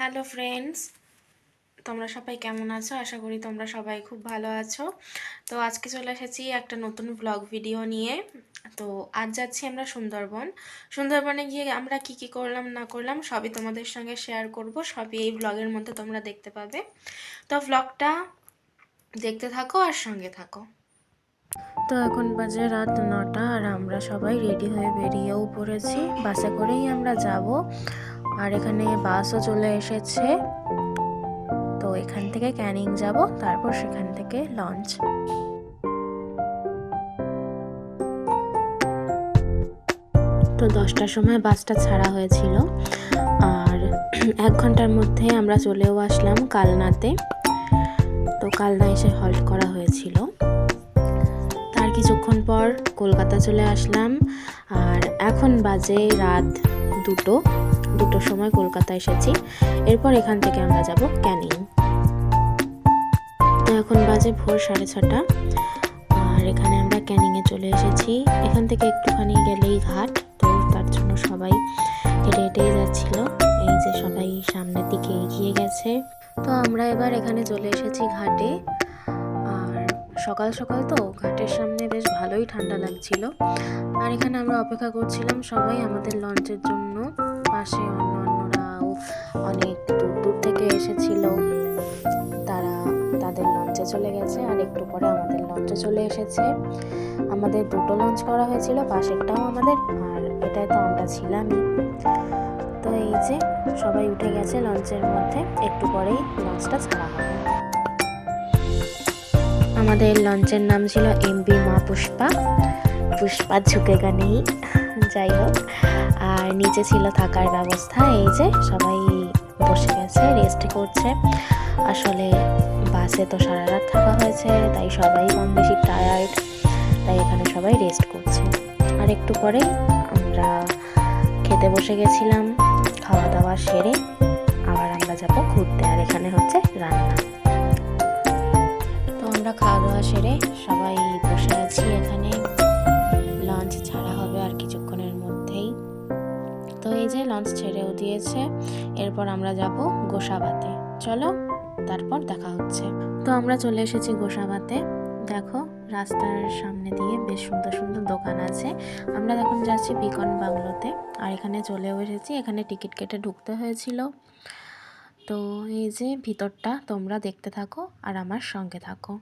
Hello friends তোমরা সবাই কেমন আছো? আশা করি তোমরা সবাই খুব ভালো আছো। তো আজকে চলে এসেছি একটা নতুন ব্লগ ভিডিও নিয়ে। তো আজ যাচ্ছি আমরা সুন্দরবন। সুন্দরবনে গিয়ে আমরা কি কি করলাম, না করলাম, সবই তোমাদের সঙ্গে শেয়ার করব। সবই এই ব্লগের মধ্যে তোমরা দেখতে পাবে। তো ব্লগটা দেখতে থাকো আর সঙ্গে থাকো। তো এখন বাজে রাত নটা আর আমরা সবাই রেডি হয়ে বেরিয়েও পড়েছি। বাসে করেই আমরা যাব। আর এখানে বাসও চলে এসেছে। তো এখান থেকে ক্যানিং যাব, তারপর সেখান থেকে লঞ্চ। তো দশটার সময় বাসটা ছাড়া হয়েছিল। আর এক ঘণ্টার মধ্যে আমরা চলেও আসলাম কালনাতে। তো কালনা এসে হল্ট করা হয়েছিল। তার কিছুক্ষণ পর কলকাতা চলে আসলাম। আর এখন বাজে রাত দুটো। দুটোর সময় কলকাতা এসেছি। এরপর এখান থেকে আমরা যাব ক্যানিং। এখন বাজে ভোর সাড়ে ছটা। আর এখানে আমরা ক্যানিংয়ে চলে এসেছি। এখান থেকে একটুখানি গেলেই ঘাট। তো তার জন্য সবাই হেঁটে হেঁটেই যাচ্ছিল। এই যে সবাই সামনের দিকে এগিয়ে গেছে। তো আমরা এবার এখানে চলে এসেছি ঘাটে। আর সকাল সকাল তো ঘাটের সামনে বেশ ভালোই ঠান্ডা লাগছিল। আর এখানে আমরা অপেক্ষা করছিলাম সবাই আমাদের লঞ্চের জন্য। পাশে অন্য অন্যরাও অনেক দূর দূর থেকে এসেছিল। তারা তাদের লঞ্চে চলে গেছে আর একটু পরে আমাদের লঞ্চে চলে এসেছে। আমাদের দুটো লঞ্চ করা হয়েছিল, পাশেরটাও আমাদের, আর এটাই তো আমরা ছিলামই। তো এই যে সবাই উঠে গেছে লঞ্চের মধ্যে, একটু পরেই লঞ্চটা ছাড়া হবে। আমাদের লঞ্চের নাম ছিল এমবি মা পুষ্পা পুষ্পা ঝুঁকেগা নেই। যাই হোক। আর নিচে ছিল থাকার ব্যবস্থা, এই যে সবাই বসে গেছে রেস্ট করছে। আসলে বাসে তো সারা রাত থাকা হয়েছে, তাই সবাই কম বেশি টায়ার্ড তাই এখানে সবাই রেস্ট করছে। আর একটু পরে আমরা খেতে বসে গেছিলাম খাওয়া দাওয়া সেরে আবার আমরা যাব ঘুরতে, আর এখানে হচ্ছে রান্না। তো আমরা খাওয়া দাওয়া সেরে সবাই বসে আছি লঞ্চ ছেড়েও দিয়েছে। এরপর আমরা যাব গোসাবাতে। চলো, তারপর দেখা হচ্ছে। তো আমরা চলে এসেছি গোসাবাতে। দেখো, রাস্তার সামনে দিয়ে বেশ সুন্দর সুন্দর দোকান আছে। আমরা এখন যাচ্ছি বিকন বাংলোতে। আর এখানে চলেও এসেছি, এখানে টিকিট কেটে ঢুকতে হয়েছিল। তো এই যে ভিতরটা, তোমরা দেখতে থাকো আর আমার সঙ্গে থাকো।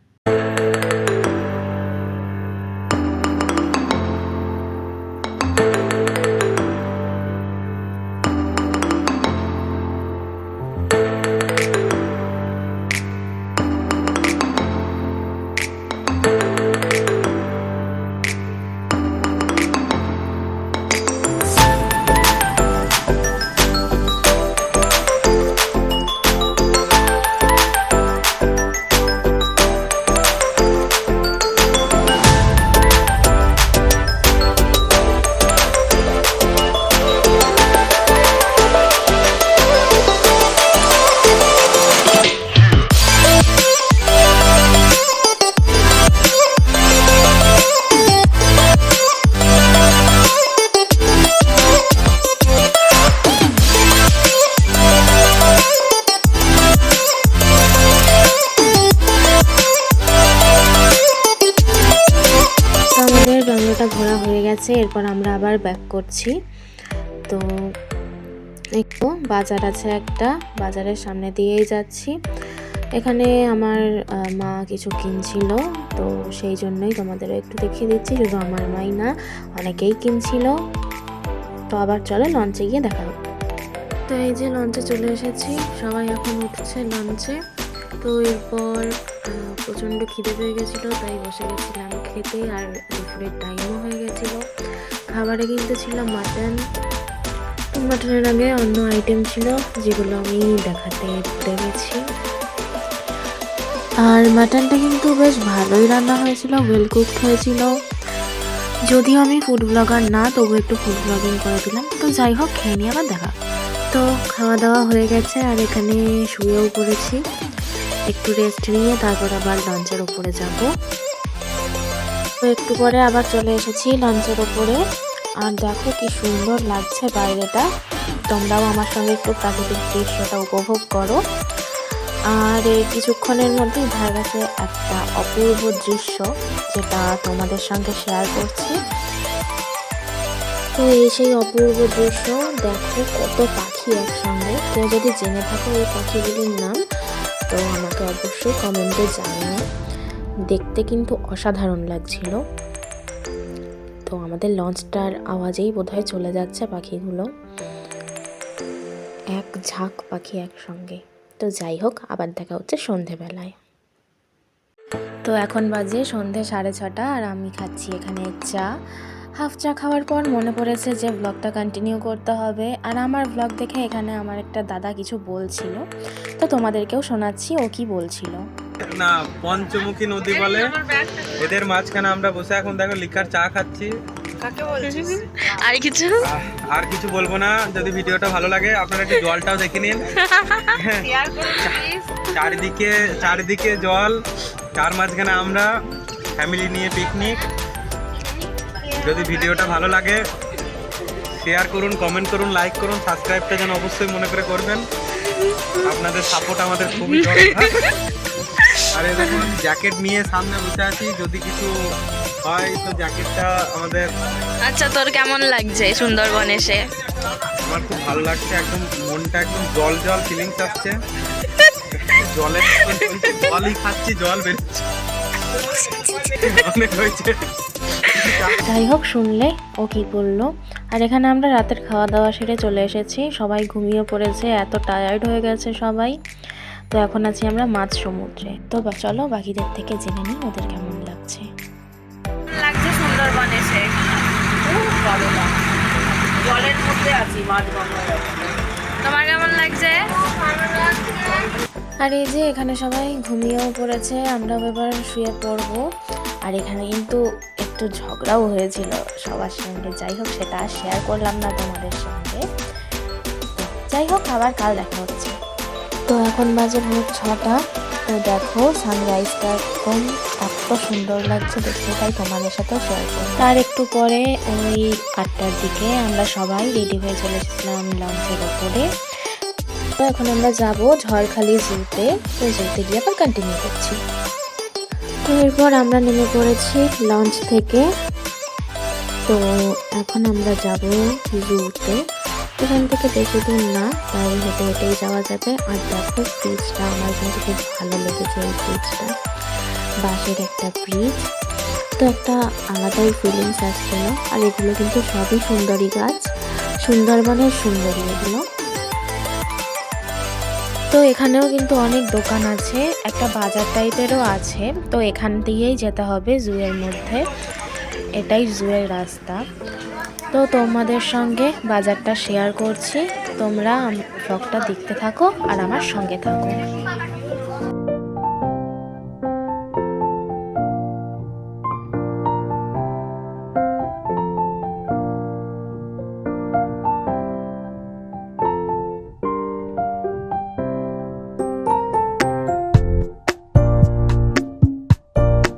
করছি। তো একটু বাজার আছে একটা, বাজারের সামনে দিয়েই যাচ্ছি। এখানে আমার মা কিছু কিনছিল, তো সেই জন্যই তোমাদেরও একটু দেখিয়ে দিচ্ছি, শুধু আমার মাই না, অনেকেই কিনছিল। তো আবার চলে লঞ্চে গিয়ে দেখা তো এই যে লঞ্চে চলে এসেছি, সবাই এখন উঠছে লঞ্চে। তো এরপর প্রচণ্ড খিদে পেয়ে গেছিল, তাই বসে গেছিলাম খেতে, আর দুপুরের টাইমও হয়ে গেছিল। খাবারে কিন্তু ছিল মাটন মাটনের আগে অন্য আইটেম ছিল, যেগুলো আমি দেখাতে দেখেছি আর মাটনটা কিন্তু বেশ ভালোই রান্না হয়েছিল ওয়েল কুকড হয়েছিল। যদিও আমি ফুড ব্লগার না, তবু একটু ফুড ব্লগিং করে দিলাম। তো যাই হোক, খেয়ে নিয়ে আবার দেখা। তো খাওয়া দাওয়া হয়ে গেছে, আর এখানে শুয়েও পড়েছি। একটু রেস্ট নিয়ে, তারপর আবার লঞ্চের ওপরে যাব। তো একটু পরে আবার চলে এসেছি লঞ্চের ওপরে। আর দেখো কি সুন্দর লাগছে বাইরেটা। তোমরাও আমার সঙ্গে একটু প্রাকৃতিক দৃশ্যটা উপভোগ করো। আর এই কিছুক্ষণের মধ্যেই দেখা গেছে একটা অপূর্ব দৃশ্য যেটা তোমাদের সঙ্গে শেয়ার করছি। তো এই সেই অপূর্ব দৃশ্য, দেখো কত পাখি একসঙ্গে। কেউ যদি জেনে থাকো এই পাখিগুলির নাম, তো আমাকে অবশ্যই কমেন্টে জানিও। দেখতে কিন্তু অসাধারণ লাগছিল। তো আমাদের লঞ্চটার আওয়াজেই বোধহয় চলে যাচ্ছে পাখিগুলো। এক ঝাঁক পাখি একসঙ্গে। তো যাই হোক, আবার দেখা হচ্ছে সন্ধেবেলায়। তো এখন বাজে সন্ধে সাড়ে ছটা, আর আমি খাচ্ছি এখানে চা। হাফ চা খাওয়ার পর মনে পড়েছে যে ব্লগটা কন্টিনিউ করতে হবে। আর আমার ব্লগ দেখে এখানে আমার একটা দাদা কিছু বলছিল। তো তোমাদেরকেও শোনাচ্ছি ও কি বলছিল। না পঞ্চমুখী নদী বলে। এদের মাঝখানে আমরা বসে এখন দেখো লিকার চা খাচ্ছি। আর কিছু? আর কিছু বলব না যদি ভিডিওটা ভালো লাগে আপনারা একটু জলটাও দেখে নিন। চারিদিকে চারিদিকে জল তার মাঝখানে আমরা ফ্যামিলি নিয়ে পিকনিক যদি ভিডিওটা ভালো লাগে শেয়ার করুন কমেন্ট করুন লাইক করুন সাবস্ক্রাইবটা যেন অবশ্যই মনে করে করবেন। আপনাদের সাপোর্ট আমাদের খুবই দরকার। আরে দেখুন জ্যাকেট নিয়ে সামনে বসে আছি যদি কিছু হয় তো জ্যাকেটটা আমাদের আচ্ছা তোর কেমন লাগছে সুন্দরবন এসে? আমার খুব ভালো লাগছে একদম মনটা একদম জল জল ফিলিংস আসছে। চলছে, জলই খাচ্ছি জল বেরোচ্ছে। অনেক হয়েছে। যাই হোক শুনলে ও কি বলল? আর এখানে আমরা রাতের খাওয়া দাওয়া সেরে চলে এসেছি। সবাই ঘুমিয়ে পড়েছে এত টায়ার্ড হয়ে গেছে সবাই। তো এখন আছি আমরা মাছ সমুদ্রে। তো চলো বাকিদের থেকে জেনে নিই ওদের কেমন লাগছে। লাগছে সুন্দরবন এসে। জলের মধ্যে আছি মাছ তোমার কেমন লাগছে? আর এই যে এখানে সবাই ঘুমিয়েও পড়েছে আমরাও এবার শুয়ে পড়ব। আর এখানে কিন্তু একটু ঝগড়াও হয়েছিল সবার সঙ্গে। যাই হোক সেটা শেয়ার করলাম না তোমাদের সঙ্গে। যাই হোক আবার কাল দেখা হচ্ছে। তো এখন বাজে ভোর ছটা। তো দেখো সানরাইজটা একদম এত সুন্দর লাগছে দেখতে, তাই তোমাদের সাথেও শেয়ার করব তার একটু পরে ওই আটটার দিকে আমরা সবাই রেডি হয়ে চলে এসেছিলাম লঞ্চের ওপরে। তো এখন আমরা যাব ঝড়খালি জুতে তো জুতে গিয়ে আবার কন্টিনিউ করছি। তো এরপর আমরা নেমে পড়েছি লঞ্চ থেকে। তো এখন আমরা যাব জুতে এখান থেকে বেশি দূর না, তাই হেঁটে হেঁটেই যাওয়া যাবে। আর দেখো ব্রিজটা আমার কিন্তু খুব ভালো লেগেছে এই ব্রিজটা বাঁশের একটা ব্রিজ তো একটা আলাদাই ফিলিংস আসছিল। আর এগুলো কিন্তু সবই সুন্দরী গাছ। সুন্দরবনের সুন্দরী এগুলো। তো এখানেও কিন্তু অনেক দোকান আছে। একটা বাজার টাইপেরও আছে। তো এখান দিয়েই যেতে হবে জুয়ের মধ্যে। এটাই জুয়ের রাস্তা। তো তোমাদের সঙ্গে বাজারটা শেয়ার করছি। তোমরা ব্লগটা দেখতে থাকো আর আমার সঙ্গে থাকো।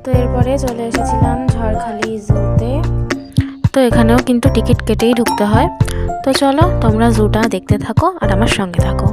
তো এরপরে চলে এসেছিলাম ঝড়খালি এখানেও কিন্তু টিকিট কেটেই ঢুকতে হয়। তো চলো তোমরা জুটা দেখতে থাকো আর আমার সঙ্গে থাকো।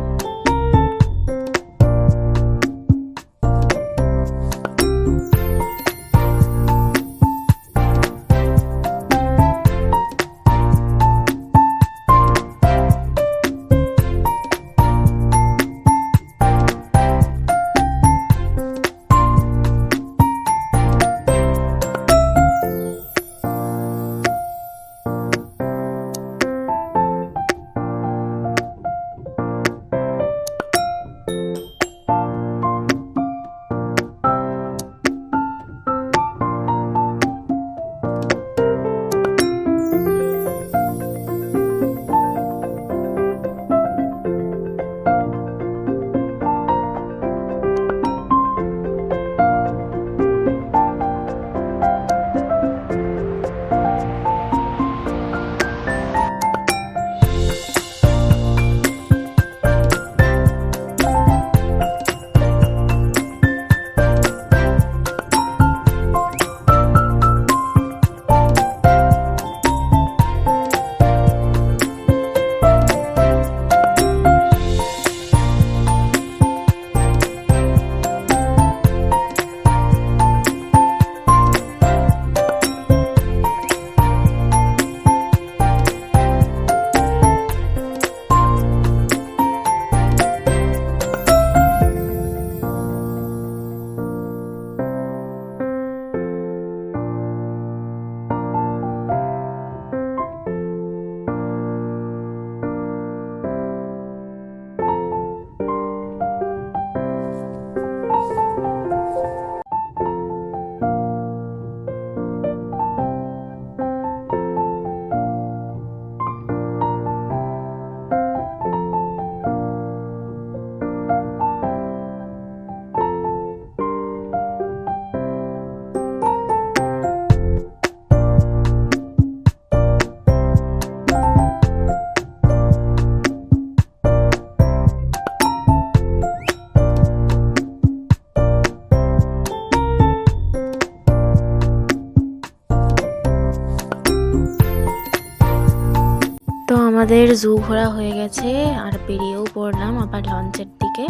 আমাদের জু ঘোরা হয়ে গেছে, আর বেরিয়েও পড়লাম আবার লঞ্চের দিকে।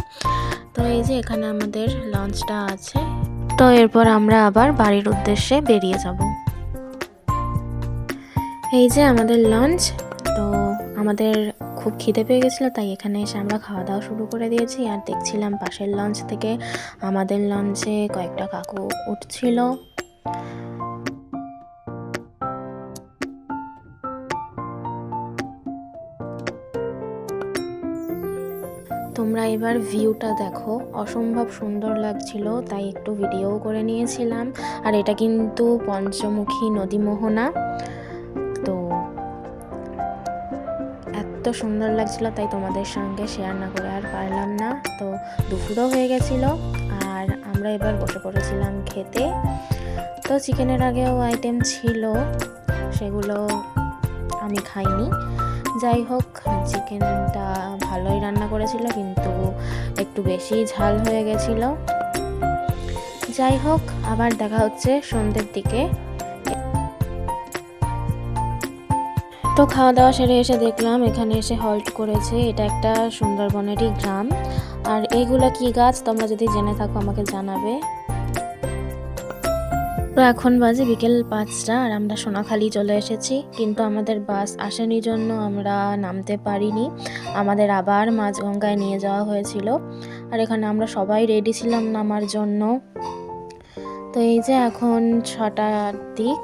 তো এই যে এখানে আমাদের লঞ্চটা আছে, তো এরপর আমরা আবার বাড়ির উদ্দেশ্যে বেরিয়ে যাব। এই যে আমাদের লঞ্চ, তো আমাদের খুব খিদে পেয়ে গেছিল, তাই এখানে এসে আমরা খাওয়া দাওয়া শুরু করে দিয়েছি। আর দেখছিলাম পাশের লঞ্চ থেকে আমাদের লঞ্চে কয়েকটা কাকু উঠছিল। তোমরা এবার ভিউটা দেখো। অসম্ভব সুন্দর লাগছিল, তাই একটু ভিডিও করে নিয়েছিলাম। আর এটা কিন্তু পঞ্চমুখী নদী মোহনা তো এত সুন্দর লাগছিল, তাই তোমাদের সঙ্গে শেয়ার না করে আর পারলাম না। তো দুপুরও হয়ে গেছিল, আর আমরা এবার বসে পড়েছিলাম খেতে। তো চিকেনের আগেও আইটেম ছিল, সেগুলো আমি খাইনি। যাই হোক, চিকেনটা ভালোই রান্না করেছিল, কিন্তু একটু বেশি ঝাল হয়ে গেছিল। যাই হোক, আবার দেখা হচ্ছে সন্ধ্যের দিকে। তো খাওয়া দাওয়া সেরে এসে দেখলাম, এখানে এসে হল্ট করেছে। এটা একটা সুন্দরবনেরই গ্রাম। আর এইগুলা কি গাছ, তোমরা যদি জেনে থাকো, আমাকে জানাবে। তো এখন বাজে বিকেল পাঁচটা আর আমরা সোনাখালি চলে এসেছি। কিন্তু আমাদের বাস আসেনি জন্য আমরা নামতে পারিনি। আমাদের আবার মাঝগঙ্গায় নিয়ে যাওয়া হয়েছিল। আর এখানে আমরা সবাই রেডি ছিলাম নামার জন্য। তো এই যে এখন ছটার দিক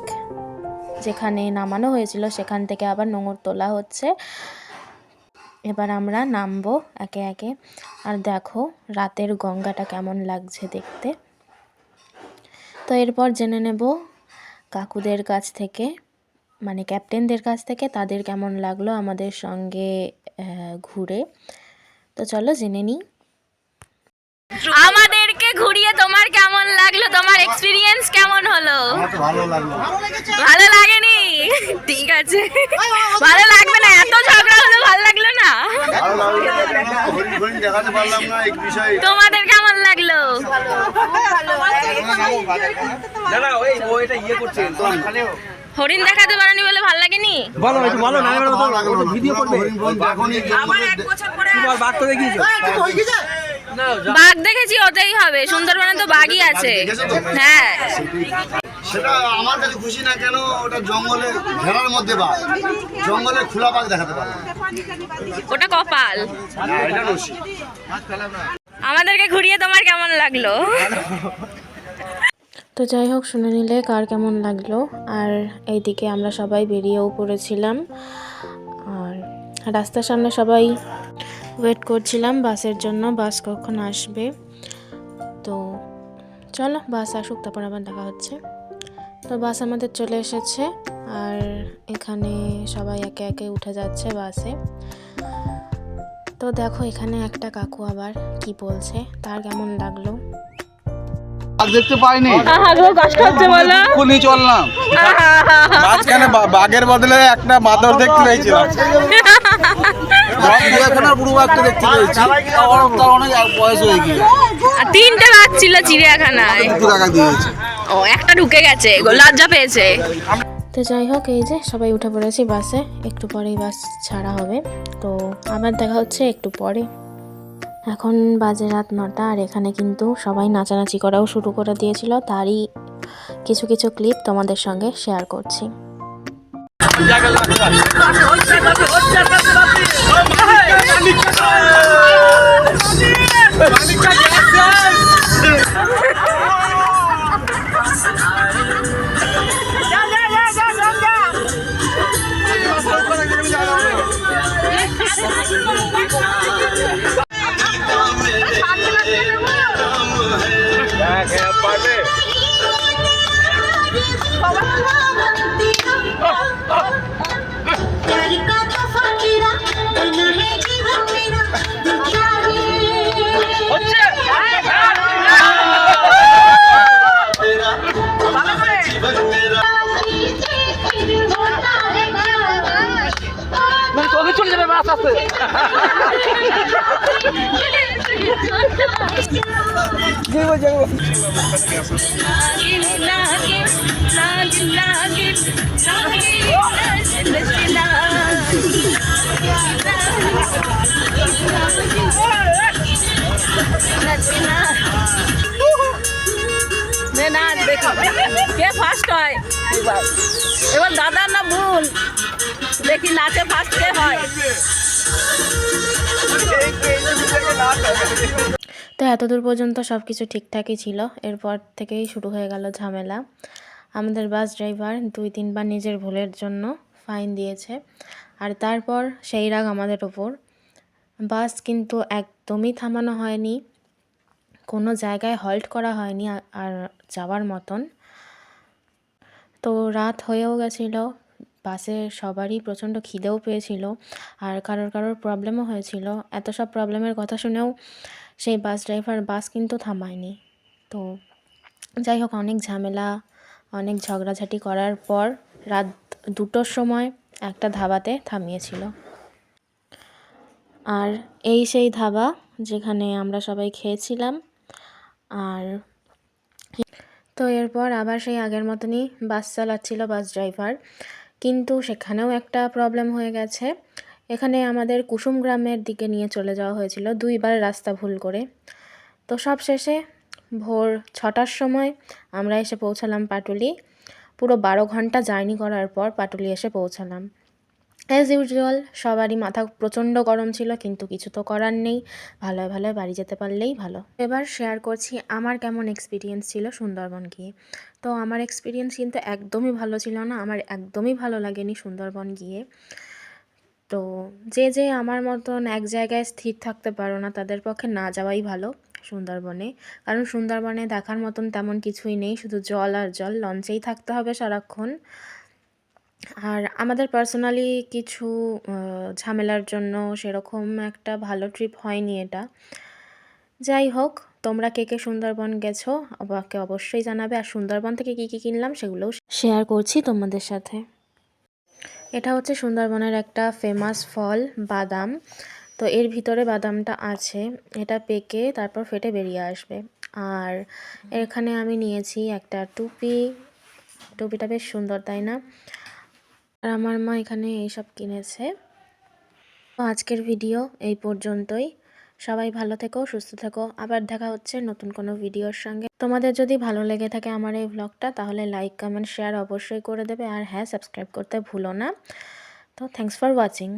যেখানে নামানো হয়েছিল, সেখান থেকে আবার নোঙর তোলা হচ্ছে। এবার আমরা নামবো একে একে। আর দেখো, রাতের গঙ্গাটা কেমন লাগছে দেখতে। তো এরপর জেনে নেব কাকুদের কাছ থেকে মানে ক্যাপ্টেনদের কাছ থেকে তাদের কেমন লাগল আমাদের সঙ্গে ঘুরে। তো চলো জেনে নিই। আমাদেরকে ঘুরিয়ে তোমার কেমন লাগল? তোমার এক্সপিরিয়েন্স কেমন হলো? ভালো লাগেনি? ঠিক আছে। ভালো লাগবে না এত ঝগড়া হলো ভালো লাগল না? তোমাদের কেমন লাগল? ইয়ে হরিণ দেখাতে পারেনি বলে ভালো লাগেনি? বলো একটু বলো না। ভিডিও করবে? বাঘ তো দেখিয়েছো। বাঘ দেখেছি ওতেই হবে। সুন্দরবনে তো বাঘই আছে। হ্যাঁ। সেটা আমার কাছে খুশি না কেন ওটা জঙ্গলে ঘেরার মধ্যে বাঘ জঙ্গলে খোলা বাঘ দেখাতে পারলাম। ওটা কপাল। আমাদেরকে ঘুরিয়ে তোমার কেমন লাগল? তো যাই হোক শুনে নিলে কার কেমন লাগল। আর এইদিকে আমরা সবাই বেরিয়েও পড়েছিলাম। আর রাস্তার সামনে সবাই ওয়েট করছিলাম বাসের জন্য বাস কখন আসবে। তো চলো বাস আসুক তারপর আবার দেখা হচ্ছে। তো বাস আমাদের চলে এসেছে আর এখানে সবাই একে একে উঠে যাচ্ছে বাসে। তো দেখো এখানে একটা কাকু আবার কি বলছে, তার কেমন লাগল? দেখতে পাইনি। কষ্ট হচ্ছে বলো। খুলি চললাম। মাঝখানে বাঘের বদলে একটা বাদর দেখতে পেয়েছিলাম। হয়ে তিনটে বাঘ ছিল চিড়িয়াখানায়। ও একটা ঢুকে গেছে লজ্জা পেয়েছে। তো যাই হোক এই যে সবাই উঠে পড়েছি বাসে একটু পরেই বাস ছাড়া হবে। তো আবার দেখা হচ্ছে একটু পরে। এখন বাজে রাত নটা আর এখানে কিন্তু সবাই নাচানাচি করাও শুরু করে দিয়েছিল তারই কিছু কিছু ক্লিপ তোমাদের সঙ্গে শেয়ার করছি চলে যাবে নে না দেখি। কে ফার্স্ট হয়? এবার দাদার না ভুল। দেখি নাচে ফার্স্ট হয়। তো এতদূর পর্যন্ত সব কিছু ঠিকঠাকই ছিল। এরপর থেকেই শুরু হয়ে গেল ঝামেলা। আমাদের বাস ড্রাইভার দুই তিনবার নিজের ভুলের জন্য ফাইন দিয়েছে। আর তারপর সেই রাগ আমাদের ওপর। বাস কিন্তু একদমই থামানো হয়নি। কোনো জায়গায় হল্ট করা হয়নি আর যাওয়ার মতন। তো রাত হয়েও গেছিল। বাসে সবারই প্রচণ্ড খিদেও পেয়েছিল আর কারোর কারোর প্রবলেমও হয়েছিল। এত সব প্রবলেমের কথা শুনেও সেই বাস ড্রাইভার বাস কিন্তু থামায়নি। তো যাই হোক, অনেক ঝামেলা, অনেক ঝগড়াঝাটি করার পর রাত দুটোর সময় একটা ধাবাতে থামিয়েছিল। আর এই সেই ধাবা যেখানে আমরা সবাই খেয়েছিলাম আর তো এরপর আবার সেই আগের মতনই বাস চালাচ্ছিল বাস ড্রাইভার কিন্তু সেখানেও একটা প্রবলেম হয়ে গেছে। এখানে আমাদের কুসুম গ্রামের দিকে নিয়ে চলে যাওয়া হয়েছিল, দুইবার রাস্তা ভুল করে। তো সব শেষে ভোর ছটার সময় আমরা এসে পৌঁছালাম পাটুলি। পুরো বারো ঘণ্টা জার্নি করার পর পাটুলি এসে পৌঁছালাম। অ্যাজ ইউজুয়াল সবারই মাথা প্রচণ্ড গরম ছিল, কিন্তু কিছু তো করার নেই। ভালোয় ভালোয় বাড়ি যেতে পারলেই ভালো। এবার শেয়ার করছি আমার কেমন এক্সপিরিয়েন্স ছিল সুন্দরবন গিয়ে। তো আমার এক্সপিরিয়েন্স কিন্তু একদমই ভালো ছিল না, আমার একদমই ভালো লাগেনি সুন্দরবন গিয়ে। তো যে যে আমার মতন এক জায়গায় স্থির থাকতে পারো না, তাদের পক্ষে না যাওয়াই ভালো সুন্দরবনে। কারণ সুন্দরবনে দেখার মতন তেমন কিছুই নেই, শুধু জল আর জল, লঞ্চেই থাকতে হবে সারাক্ষণ। আর আমাদের পার্সোনালি কিছু ঝামেলার জন্য সেরকম একটা ভালো ট্রিপ হয়নি এটা। যাই হোক, তোমরা কে কে সুন্দরবন গেছো আমাকে অবশ্যই জানাবে। আর সুন্দরবন থেকে কী কী কিনলাম সেগুলোও শেয়ার করছি তোমাদের সাথে। এটা হচ্ছে সুন্দরবনের একটা ফেমাস ফল, বাদাম। তো এর ভিতরে বাদামটা আছে, এটা পেকে তারপর ফেটে বেরিয়ে আসবে। আর এখানে আমি নিয়েছি একটা টুপি। টুপিটা বেশ সুন্দর, তাই না? আর আমার মা এখানে এইসব কিনেছে। তো আজকের ভিডিও এই পর্যন্তই। সবাই ভালো থেকো, সুস্থ থেকো। আবার দেখা হচ্ছে নতুন কোনো ভিডিওর সঙ্গে। তোমাদের যদি ভালো লেগে থাকে আমার এই ব্লগটা তাহলে লাইক কমেন্ট শেয়ার অবশ্যই করে দেবে। আর হ্যাঁ সাবস্ক্রাইব করতে ভুলো না। তো থ্যাংকস ফর ওয়াচিং